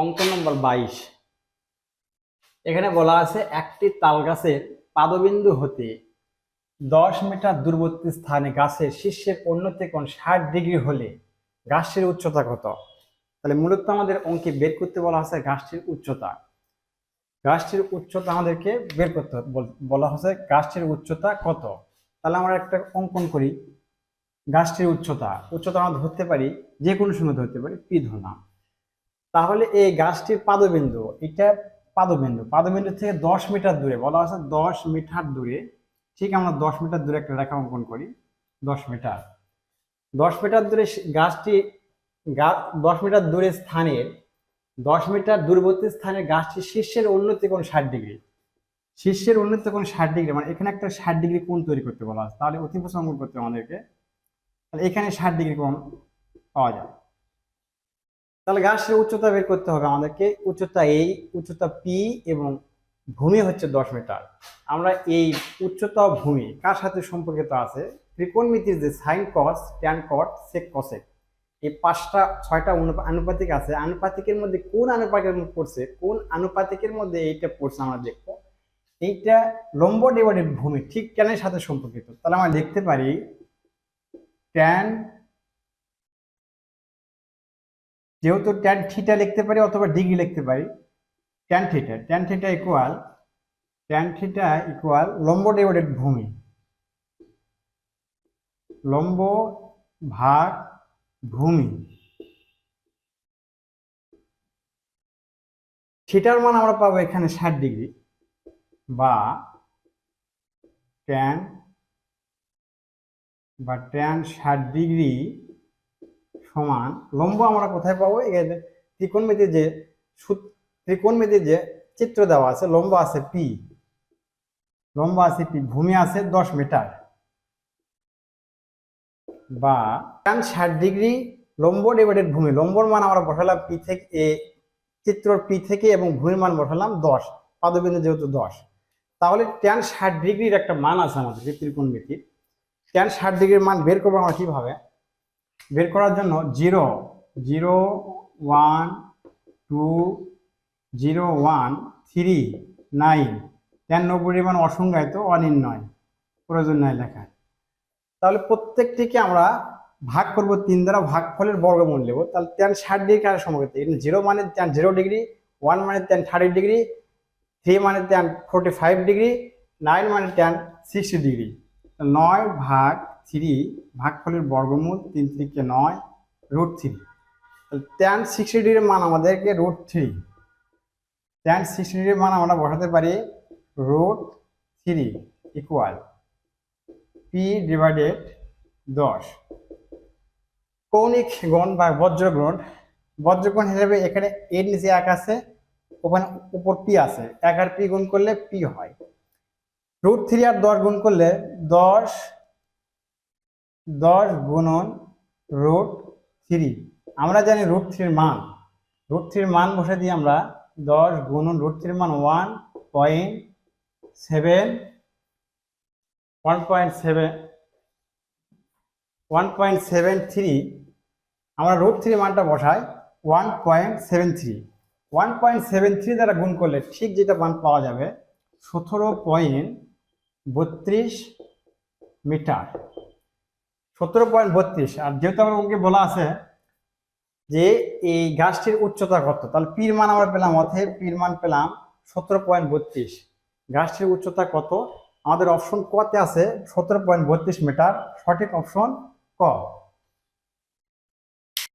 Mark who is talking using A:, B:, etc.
A: অঙ্ক নম্বর বাইশ। এখানে বলা আছে একটি তাল গাছের পাদবিন্দু হতে দশ মিটার দূরবর্তী স্থানে গাছের শীর্ষের উন্নতি কোণ ষাট ডিগ্রি হলে গাছটির উচ্চতা কত? তাহলে মূলত আমাদের অঙ্কে বের করতে বলা আছে গাছটির উচ্চতা। গাছটির উচ্চতা আমাদেরকে বের করতে বলা হচ্ছে গাছটির উচ্চতা কত? তাহলে আমরা একটা অঙ্কন করি। গাছটির উচ্চতা। উচ্চতা আমরা ধরতে পারি যে কোনো সময় ধরতে পারি, পি ধরলাম তাহলে এই গাছটির পাদবিন্দু, এটা পাদবিন্দু পাদবিন্দু থেকে দশ মিটার দূরে, বলা আছে দশ মিটার দূরে, ঠিক আমরা দশ মিটার দূরে একটা রেখা অঙ্কন করি, দশ মিটার। দশ মিটার দূরে গাছটি দশ মিটার দূরে স্থানের দশ মিটার দূরবর্তী স্থানে গাছটি শীর্ষের উন্নতি কোণ ষাট ডিগ্রি। শীর্ষের উন্নতি কোণ ষাট ডিগ্রি মানে এখানে একটা ষাট ডিগ্রি কোণ তৈরি করতে বলা আছে তাহলে অতিভুজ করতে আমাদেরকে। তাহলে এখানে ষাট ডিগ্রি কোণ পাওয়া যায়। তাহলে গাছের উচ্চতা বের করতে হবে আমাদেরকে। উচ্চতা এই উচ্চতা পি এবং ভূমি হচ্ছে দশ মিটার। আমরা এই উচ্চতা ভূমি কার সাথে সম্পর্কিত আছে? ত্রিকোণমিতির যে sine cos tan cot sec cosec এই পাঁচটা, ছয়টা আনুপাতিক আছে। আনুপাতিকের মধ্যে কোন আনুপাতিকের মধ্যে পড়ছে? কোন আনুপাতিকের মধ্যে এইটা পড়ছে আমরা দেখব। এইটা লম্ব ডিভাইডেড ভূমি ঠিক ট্যানের সাথে সম্পর্কিত। তাহলে আমরা দেখতে পারি ট্যান যেহেতু ট্যান থিটা লিখতে পারি অথবা ডিগ্রি লিখতে পারি tan theta tan theta equal tan theta equal লম্ব ডিভাইডেড ভূমি। লম্ব ভাগ ভূমি। থিটার মান আমরা পাবো এখানে ষাট ডিগ্রি বা ট্যান বা ট্যান ষাট ডিগ্রি সমান, লম্ব আমরা কোথায় পাবো? এখানে ত্রিকোণমিতির যে ত্রিকোণমিতির যে চিত্র দেওয়া আছে, লম্ব আছে পি লম্ব আছে পি ভূমি আছে দশ মিটার। বা ষাট ডিগ্রি লম্ব ডিভাইডেড ভূমি, লম্বর মান আমরা বসালাম পি থেকে এ চিত্র পি থেকে এবং ভূমির মান বসালাম দশ, পাদবিন্দু যেহেতু দশ। তাহলে ট্যান ষাট ডিগ্রির একটা মান আছে আমাদের ত্রিকোণমিতির ট্যান ষাট ডিগ্রির মান বের করব আমরা কীভাবে? বের করার জন্য zero zero, one, two, zero, one, three, nine. Tan নব্বই মান অসংজ্ঞায়িত, অনির্ণয়। প্রয়োজন নাই লেখা। তাহলে প্রত্যেকটিকে আমরা ভাগ করব তিন দ্বারা, ভাগফলের বর্গমূল নেব। তাহলে ট্যান ষাট ডিগ্রি কারের সময় জিরো মানে ট্যান জিরো ডিগ্রি ওয়ান মানে ট্যান থার্টি ডিগ্রি থ্রি মানে tan forty five degree nine মানে ট্যান সিক্সটি ডিগ্রি নয় ভাগ থ্রি ভাগফলের বর্গমূল তিন তিরিকে নয়, রুট থ্রি। ট্যান সিক্সটি ডিগ্রির মান আমাদেরকে রুট থ্রি। ট্যান সিক্সটি ডিগ্রির মান আমরা বসাতে পারি root three equal P divided দশ। কৌণিক গণ বা বজ্রগ্রহণ বজ্রগ্রহণ হিসেবে এখানে এর নিচে এক আছে, ওখানে উপর পি আছে। এক আর পি গুণ করলে পি হয়। রুট থ্রি আর দশ গুণ করলে দশ দশ গুণন রুট থ্রি। আমরা জানি রুট থ্রির মান। রুট থ্রির মান বসে দিই আমরা দশ গুণন রুট থ্রির মান one point seven, one point seven, one point seven three. আমরা রুট থ্রি মানটা বসাই one point seven three. One point seven three দ্বারা গুণ করলে ঠিক যেটা মান পাওয়া যাবে, সতেরো পয়েন্ট বত্রিশ মিটার। সতেরো পয়েন্ট বত্রিশ। আর যেহেতু আমার অঙ্কে বলা আছে যে এই গাছটির উচ্চতা কত, তাহলে পীর মান আমরা পেলাম অথের পীর মান পেলাম সতেরো পয়েন্ট বত্রিশ। গাছটির উচ্চতা কত? আমাদের অপশন কতে আছে সতেরো পয়েন্ট বত্রিশ মিটার সঠিক অপশন ক।